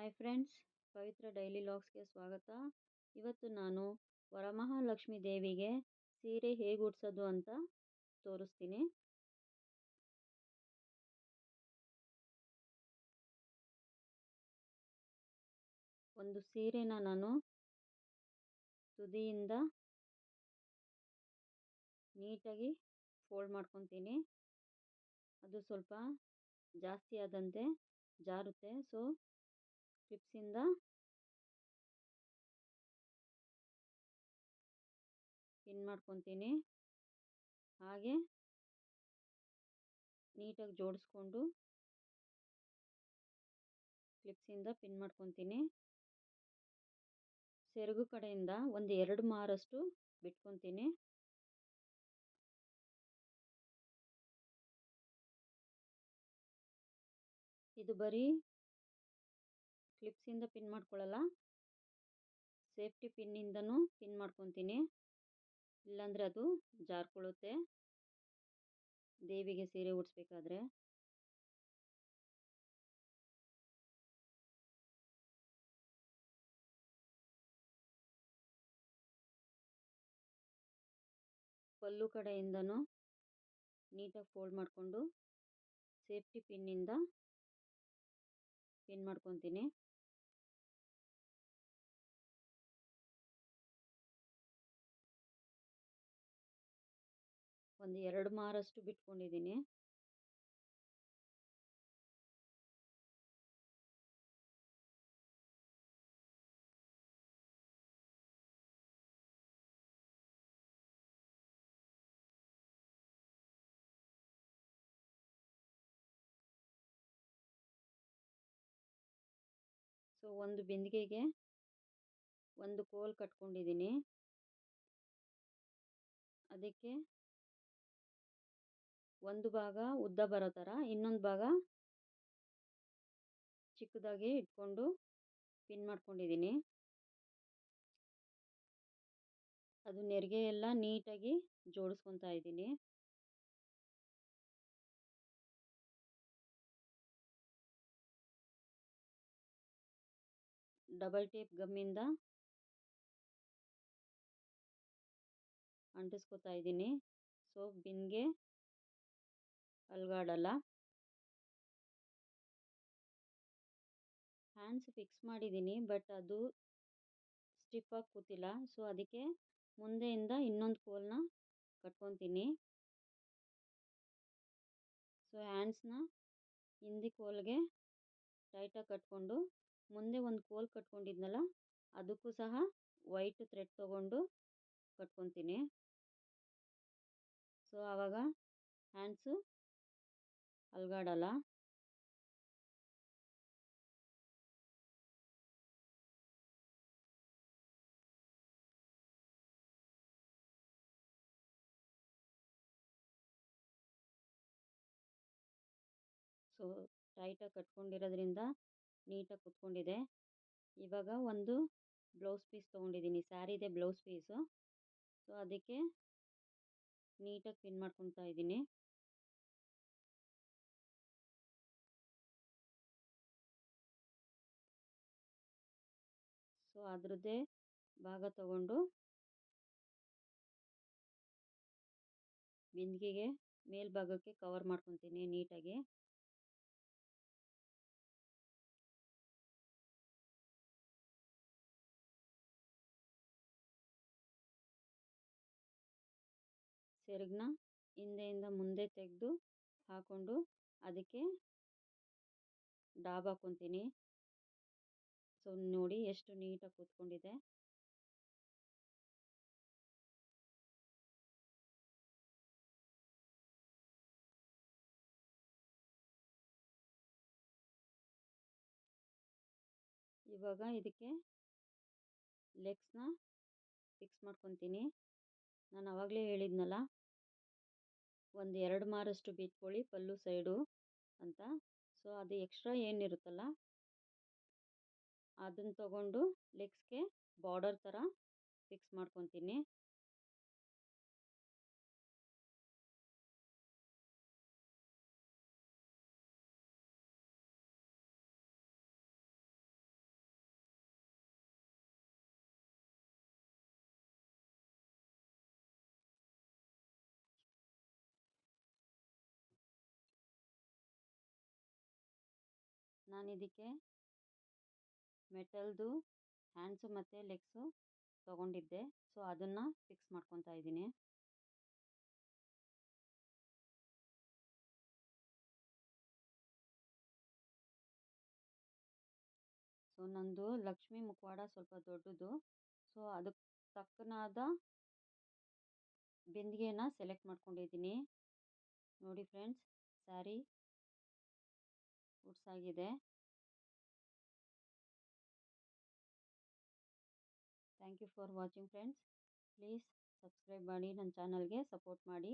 Hi friends ಪವಿತ್ರ daily ಲಾಗ್ಸ್ಗೆ ಸ್ವಾಗತ. ಇವತ್ತು ನಾನು ವರಮಹಾಲಕ್ಷ್ಮಿ ದೇವಿಗೆ ಸೀರೆ ಹೇಗೆ ಉಡ್ಸೋದು ಅಂತ ತೋರಿಸ್ತೀನಿ. ಒಂದು ಸೀರೆನ ನಾನು ತುದಿಯಿಂದ ನೀಟಾಗಿ ಫೋಲ್ಡ್ ಮಾಡ್ಕೊತೀನಿ. ಅದು ಸ್ವಲ್ಪ ಜಾಸ್ತಿ ಆದಂತೆ ಜಾರುತ್ತೆ, ಸೊ ಕ್ಲಿಪ್ಸಿಂದ ಪಿನ್ ಮಾಡ್ಕೊತೀನಿ? ಹಾಗೆ ನೀಟಾಗಿ ಜೋಡಿಸ್ಕೊಂಡು ಕ್ಲಿಪ್ಸಿಂದ ಪಿನ್ ಮಾಡ್ಕೊತೀನಿ. ಸೆರಗು ಕಡೆಯಿಂದ ಒಂದು ಎರಡು ಮಾರಷ್ಟು ಬಿಟ್ಕೊತೀನಿ. ಇದು ಬರೀ ಕ್ಲಿಪ್ಸಿಂದ ಪಿನ್ ಮಾಡ್ಕೊಳ್ಳಲ್ಲ ಸೇಫ್ಟಿ ಪಿನ್ನಿಂದನೂ ಪಿನ್ ಮಾಡ್ಕೊತೀನಿ. ಇಲ್ಲಾಂದರೆ ಅದು ಜಾರ್ಕೊಳ್ಳುತ್ತೆ ದೇವಿಗೆ ಸೀರೆ ಉಡಿಸ್ಬೇಕಾದ್ರೆ. ಪಲ್ಲು ಕಡೆಯಿಂದನೂ ನೀಟಾಗಿ ಫೋಲ್ಡ್ ಮಾಡಿಕೊಂಡು ಸೇಫ್ಟಿ ಪಿನ್ನಿಂದ ಪಿನ್ ಮಾಡ್ಕೊತೀನಿ. ಒಂದು ಎರಡು ಮಾರಷ್ಟು ಬಿಟ್ಕೊಂಡಿದ್ದೀನಿ. ಸೊ ಒಂದು ಬಿಂದಿಗೆಗೆ ಒಂದು ಕೋಲ್ ಕಟ್ಕೊಂಡಿದ್ದೀನಿ. ಅದಕ್ಕೆ ಒಂದು ಭಾಗ ಉದ್ದ ಬರೋ ಥರ, ಇನ್ನೊಂದು ಭಾಗ ಚಿಕ್ಕದಾಗಿ ಇಟ್ಕೊಂಡು ಪಿನ್ ಮಾಡ್ಕೊಂಡಿದ್ದೀನಿ. ಅದು ನೆರಿಗೆ ಎಲ್ಲ ನೀಟಾಗಿ ಜೋಡಿಸ್ಕೊತಾ ಇದ್ದೀನಿ. ಡಬಲ್ ಟೇಪ್ ಗಮ್ಮಿಂದ ಅಂಟಿಸ್ಕೊತಾ ಇದ್ದೀನಿ. ಸೊ ಬಿನ್ಗೆ ಅಲ್ಗಾಡಲ್ಲ? ಹ್ಯಾಂಡ್ಸ್ ಫಿಕ್ಸ್ ಮಾಡಿದ್ದೀನಿ ಬಟ್ ಅದು ಸ್ಟಿಫಾಗಿ ಕೂತಿಲ್ಲ. ಸೊ ಅದಕ್ಕೆ ಮುಂದೆಯಿಂದ ಇನ್ನೊಂದು ಕೋಲ್ನ ಕಟ್ಕೊತೀನಿ. ಸೊ ಹ್ಯಾಂಡ್ಸ್ನ ಹಿಂದಿ ಕೋಲ್ಗೆ ಟೈಟಾಗಿ ಕಟ್ಕೊಂಡು, ಮುಂದೆ ಒಂದು ಕೋಲ್ ಕಟ್ಕೊಂಡಿದ್ನಲ್ಲ, ಅದಕ್ಕೂ ಸಹ ವೈಟ್ ಥ್ರೆಡ್ ತೊಗೊಂಡು ಕಟ್ಕೊತೀನಿ. ಸೊ ಆವಾಗ ಹ್ಯಾಂಡ್ಸು ಅಲ್ಗಾಡಲ್ಲ? ಸೊ ಟೈಟಾಗಿ ಕಟ್ಕೊಂಡಿರೋದ್ರಿಂದ ನೀಟಾಗಿ ಕುತ್ಕೊಂಡಿದೆ. ಇವಾಗ ಒಂದು ಬ್ಲೌಸ್ ಪೀಸ್ ತೊಗೊಂಡಿದ್ದೀನಿ. ಸ್ಯಾರಿದೆ ಬ್ಲೌಸ್ ಪೀಸು ಸೊ, ಅದಕ್ಕೆ ನೀಟಾಗಿ ಪಿನ್ ಮಾಡ್ಕೊತಾ ಇದ್ದೀನಿ. ಸೊ, ಅದರದ್ದೇ ಭಾಗ ತಗೊಂಡು ಬಿಂದಿಗೆಗೆ ಮೇಲ್ಭಾಗಕ್ಕೆ ಕವರ್ ಮಾಡ್ಕೊತೀನಿ ನೀಟಾಗಿ. ಸೆರಗನ್ನ ಹಿಂದೆಯಿಂದ ಮುಂದೆ ತೆಗೆದು ಹಾಕ್ಕೊಂಡು ಅದಕ್ಕೆ ಡಾಬ್ ಹಾಕ್ಕೊತೀನಿ. ಸೊ, ನೋಡಿ ಎಷ್ಟು ನೀಟಾಗಿ ಕೂತ್ಕೊಂಡಿದೆ. ಇವಾಗ ಇದಕ್ಕೆ ಲೆಗ್ಸ್ನ ಫಿಕ್ಸ್ ಮಾಡ್ಕೊತೀನಿ. ನಾನು ಆವಾಗಲೇ ಹೇಳಿದ್ನಲ್ಲ, ಒಂದು ಎರಡು ಮಾರಷ್ಟು ಬಿಟ್ಕೊಳ್ಳಿ ಪಲ್ಲು ಸೈಡು ಅಂತ. ಸೊ, ಅದು ಎಕ್ಸ್ಟ್ರಾ ಏನಿರುತ್ತಲ್ಲ ಅದನ್ನು ತೊಗೊಂಡು ಲೆಗ್ಸ್ಗೆ ಬಾರ್ಡರ್ ಥರ ಫಿಕ್ಸ್ ಮಾಡ್ಕೊತೀನಿ ನಾನು ಇದಕ್ಕೆ ಮೆಟಲ್ದು ಹ್ಯಾಂಡ್ಸು ಮತ್ತು ಲೆಗ್ಸು ತೊಗೊಂಡಿದ್ದೆ. ಸೊ, ಅದನ್ನು ಫಿಕ್ಸ್ ಮಾಡ್ಕೊತಾ ಇದ್ದೀನಿ. ಸೊ, ನಂದು ಲಕ್ಷ್ಮಿ ಮುಖವಾಡ ಸ್ವಲ್ಪ ದೊಡ್ಡದು. ಸೊ ಅದಕ್ಕೆ ತಕ್ಕನಾದ ಬಿಂದಿಗೆನ ಸೆಲೆಕ್ಟ್ ಮಾಡ್ಕೊಂಡಿದ್ದೀನಿ. ನೋಡಿ friends, sari ಉಡ್ಸಾಗಿದೆ. Thank you for watching friends please subscribe ಮಾಡಿ ನನ್ನ ಚಾನಲ್ಗೆ ಸಪೋರ್ಟ್ ಮಾಡಿ.